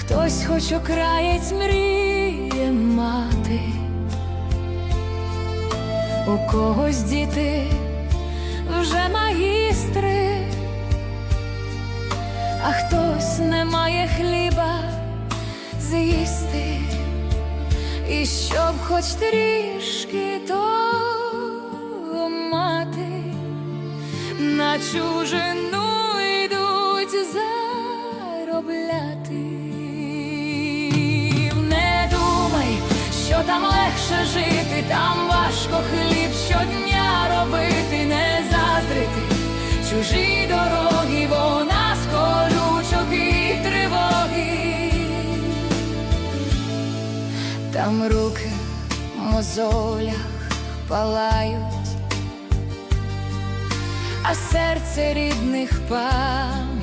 хтось хоч окраєць мріє мати, у когось діти вже магістри, а хтось не має хліба з'їсти, і щоб хоч трішки то мати. На чужину легше жити, там важко хліб щодня робити, не заздрити чужі дороги, бо нас колючок і тривоги. Там руки в мозолях палають а серце рідних пам'ять.